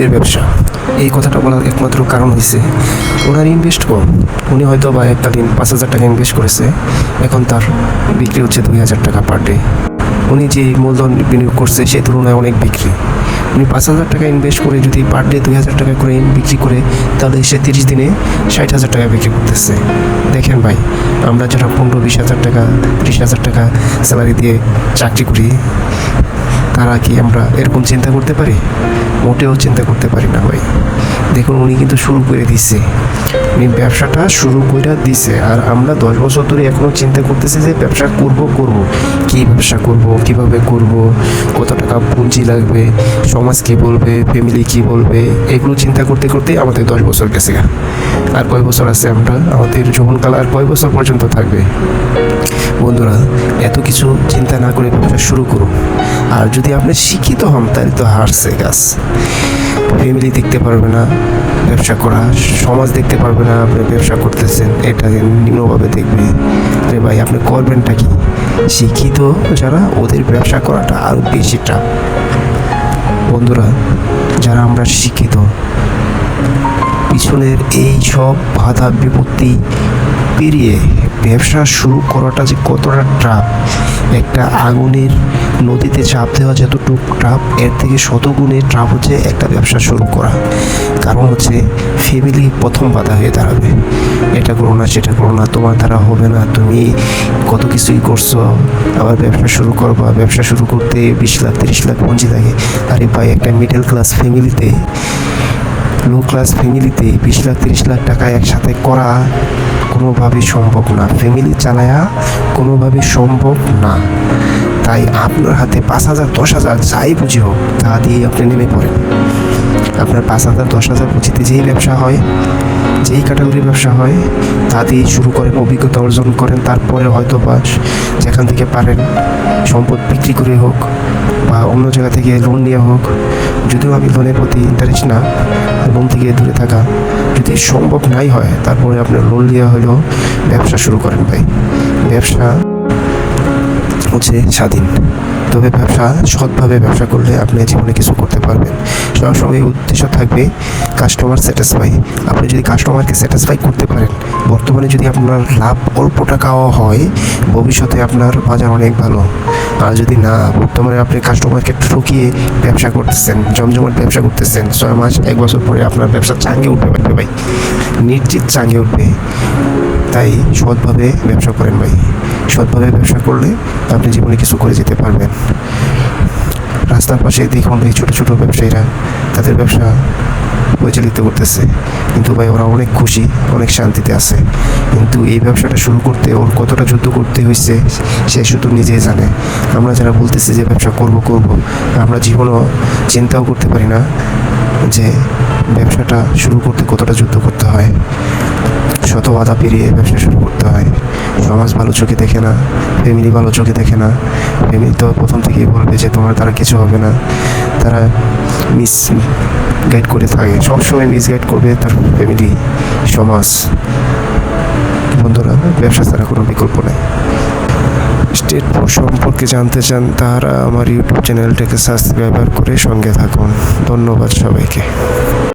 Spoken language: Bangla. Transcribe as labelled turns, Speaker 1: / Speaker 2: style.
Speaker 1: লাভের ব্যবসা। এই কথাটা বলার একমাত্র কারণ হয়েছে ওনার ইনভেস্ট কম উনি হয়তো বা এককালীন পাঁচ হাজার টাকা ইনভেস্ট করেছে, এখন তার বিক্রি হচ্ছে দুই হাজার টাকা পার ডে উনি যে মূলধন বিনিয়োগ করছে সেই তুলনায় অনেক বিক্রি। উনি পাঁচ হাজার টাকা ইনভেস্ট করে যদি পার ডে দুই হাজার টাকা করে বিক্রি করে, তাহলে সে তিরিশ দিনে ষাট হাজার টাকা বিক্রি করতেছে। দেখেন ভাই, আমরা যারা পনেরো, বিশ হাজার টাকা, ত্রিশ হাজার টাকা স্যালারি দিয়ে চাকরি করি তারা কি আমরা এরকম চিন্তা করতে পারি? মোটেও চিন্তা করতে পারি না ভাই। দেখুন, উনি কিন্তু শুরু করে দিচ্ছে উনি ব্যবসাটা শুরু করে দিছে। আর আমরা দশ বছর ধরে এখনও চিন্তা করতেছি যে ব্যবসা করব করব। কি ব্যবসা করব, কীভাবে করব, কত টাকা পুঁজি লাগবে, সমাজ কি বলবে ফ্যামিলি কি বলবে, এগুলো চিন্তা করতে করতে আমাদের দশ বছর গেছে। আর কয় বছর আছে আমরা? আমাদের যৌবনকাল আর কয় বছর পর্যন্ত থাকবে? বন্ধুরা, এত কিছু চিন্তা না করে ব্যবসা শুরু করুন। আর যদি আপনি শিক্ষিত হন, তাহলে তো হারছে গাছ। ফ্যামিলি দেখতে পারবে না, ব্যবসা করা, সমাজ দেখতে পারবে না, আপনি ব্যবসা করতেছেন এটাকে নিম্নভাবে দেখবে। আরে ভাই, আপনি করবেনটা কি? শিক্ষিত যারা, ওদের ব্যবসা করাটা আরও বেশি টাফ বন্ধুরা, যারা আমরা শিক্ষিত, পিছনের এই সব বাধা বিপত্তি পেরিয়ে ব্যবসা শুরু করাটা যে কতটা ট্রাপ একটা আগুনের নদীতে চাপ দেওয়া যতটুকু ট্রাপ, এর থেকে শতগুণে ট্রাপ হচ্ছে একটা ব্যবসা শুরু করা। কারণ হচ্ছে ফ্যামিলি প্রথম বাধা হয়ে দাঁড়াবে। এটা করো না, সেটা করো না, তোমার দ্বারা হবে না, তুমি কত কিছুই করছ, আবার ব্যবসা শুরু করবা। ব্যবসা শুরু করতে বিশ লাখ, তিরিশ লাখ পুঁজি লাগে। আরে ভাই, একটা মিডল ক্লাস ফ্যামিলিতে লো ক্লাস ফ্যামিলিতে বিশ লাখ, তিরিশ লাখ টাকা একসাথে করা কোনোভাবেই সম্ভব না। ফ্যামিলি চালায়া কোনোভাবেই সম্ভব না। তাই আপনার হাতে পাঁচ হাজার, দশ হাজার যাই পুঁজি হোক, তা দিয়ে আপনি নেমে পড়েন। আপনার পাঁচ হাজার, দশ হাজার পুঁজিতে যেই ব্যবসা হয়, যেই ক্যাটাগরির ব্যবসা হয়, তা দিয়ে শুরু করেন, অভিজ্ঞতা অর্জন করেন, তারপরে হয়তো বা যেখান থেকে পারেন সম্পদ বিক্রি করে হোক বা অন্য জায়গা থেকে লোন নিয়ে হোক, যদিও আমি লোনের প্রতি ইন্টারেস্ট না লোন থেকে দূরে থাকা, যদি সম্ভব নাই হয়, তারপরে আপনার লোন নেওয়া হলেও ব্যবসা শুরু করেন ভাই। ব্যবসা হচ্ছে স্বাধীন। তবে ব্যবসা, সৎভাবে ব্যবসা করলে আপনি জীবনে কিছু করতে পারবেন। সবসময় উদ্দেশ্য থাকবে কাস্টমার স্যাটিসফাই আপনি যদি কাস্টমারকে স্যাটিসফাই করতে পারেন, বর্তমানে যদি আপনার লাভ অল্প টাকাও হয়, ভবিষ্যতে আপনার বাজার অনেক ভালো। আর যদি না, বর্তমানে আপনি কাস্টমারকে ঠকিয়ে ব্যবসা করতেছেন, জমজমাট ব্যবসা করতেছেন, ছয় মাস, এক বছর পরে আপনার ব্যবসা চাঙ্গে উঠবে পারবে ভাই। নিশ্চিত চাঙ্গে উঠবে। তাই সৎভাবে ব্যবসা করেন ভাই। সৎভাবে ব্যবসা করলে আপনি জীবনে কিছু করে যেতে পারবেন। রাস্তার পাশে দেখুন এই ছোটো ছোটো ব্যবসায়ীরা তাদের ব্যবসা পরিচালিত করতেছে। কিন্তু ভাই, ওরা অনেক খুশি, অনেক শান্তিতে আছে। কিন্তু এই ব্যবসাটা শুরু করতে ওর কতটা যুদ্ধ করতে হয়েছে সে শুধু নিজেই জানে। আমরা যারা বলতেছি যে ব্যবসা করব করব, আমরা জীবনও চিন্তাও করতে পারি না যে ব্যবসাটা শুরু করতে কতটা যুদ্ধ করতে হয়। শত বাধা পেরিয়ে ব্যবসা শুরু করতে হয়। সমাজ ভালো চোখে দেখে না ফ্যামিলি ভালো চোখে দেখে না। ফ্যামিলি তো প্রথম থেকেই বলবে যে তোমার তারা কিছু হবে না। তারা মিস গাইড করে থাকে। সবসময় মিস গাইড করবে তার ফ্যামিলি সমাজ। বন্ধুরা, ব্যবসা ছাড়া কোনো বিকল্প নেই। স্টেট সম্পর্কে জানতে চান তারা আমার ইউটিউব চ্যানেলটাকে সাবস্ক্রাইবার করে সঙ্গে থাকুন। ধন্যবাদ সবাইকে।